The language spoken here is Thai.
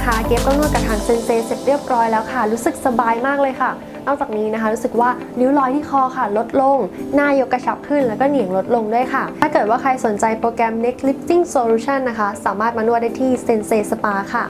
นะคะเกฟก็นวดกับทางเซนเซเสร็จเรียบร้อยแล้วค่ะ รู้สึกสบายมากเลยค่ะ นอกจากนี้นะคะ รู้สึกว่าริ้วรอยที่คอค่ะ ลดลง หน้ายกกระชับขึ้นแล้วก็เหนียงลดลงด้วยค่ะ ถ้าเกิดว่าใครสนใจโปรแกรม Neck Lifting Solution นะคะ สามารถมานวดได้ที่เซนเซสปาค่ะ